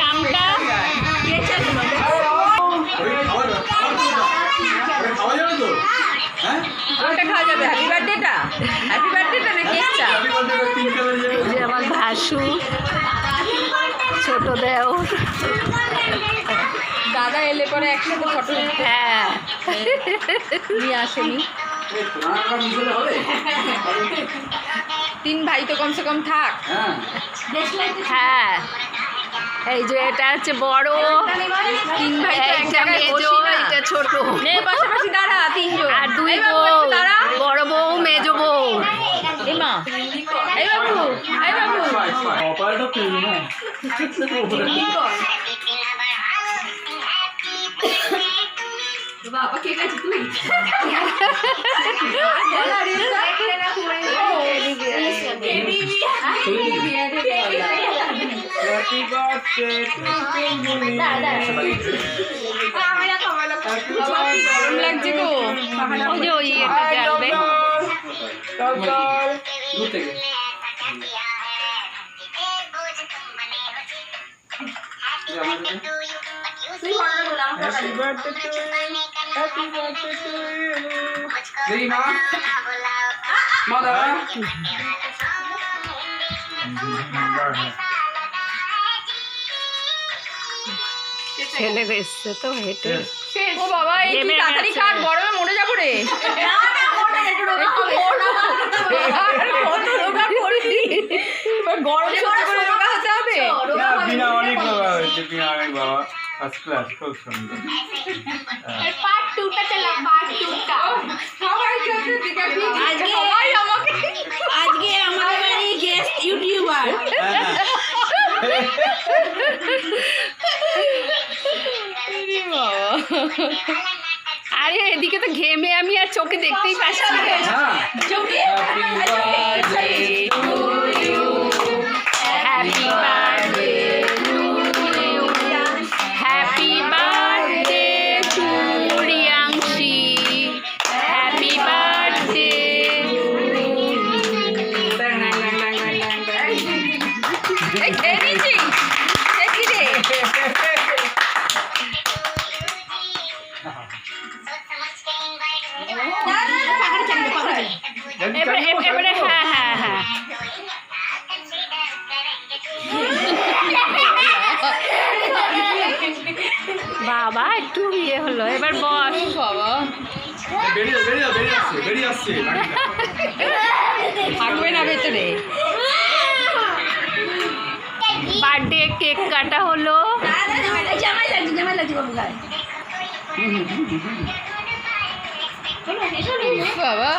নামটা হ্যাঁ ভাসু ছোট দেও দাদা এলে পরে একসাথে ফটো হ্যাঁ আসেনি তিন ভাই তো কমসে কম থাক। হ্যাঁ। হ্যাঁ। এই যে এটা হচ্ছে বড়। তিন ভাই তো এক জায়গায় মেজো না। এটা ছোট। নে পাশাপাশি দাঁড়া তিনজন। আর দুই বউ দাঁড়া। বড় বউ মেজো বউ। এই মা এই বাবু এই বাবু। বাবা কে কাছে তুই? হ্যাপি বার্থডে গরম লাগছে গো ওই যে ওই এটা জ্বালবে দূর থেকে এই আমাদের ছেলে এসছে তো হেঁটে। ও বাবা এই তুই তাড়াতাড়ি কাট গরমে মরে যাব রে। গরম হতে হবে? বিনা অনেক বাবা হয়েছে বিনা অনেক বাবা। ফার্স্ট ক্লাস খুব সুন্দর। সবাই আরে এদিকে তো ঘেমে আমি আর চোখে দেখতেই পাচ্ছি একটু ইয়ে হলো এবার বস। বাবা বেরিয়ে বেরিয়ে বেরিয়ে আসছে বেরিয়ে আসছে থাকবে না ভেতরে। বার্থডে কেক কাটা হলো। বাবা।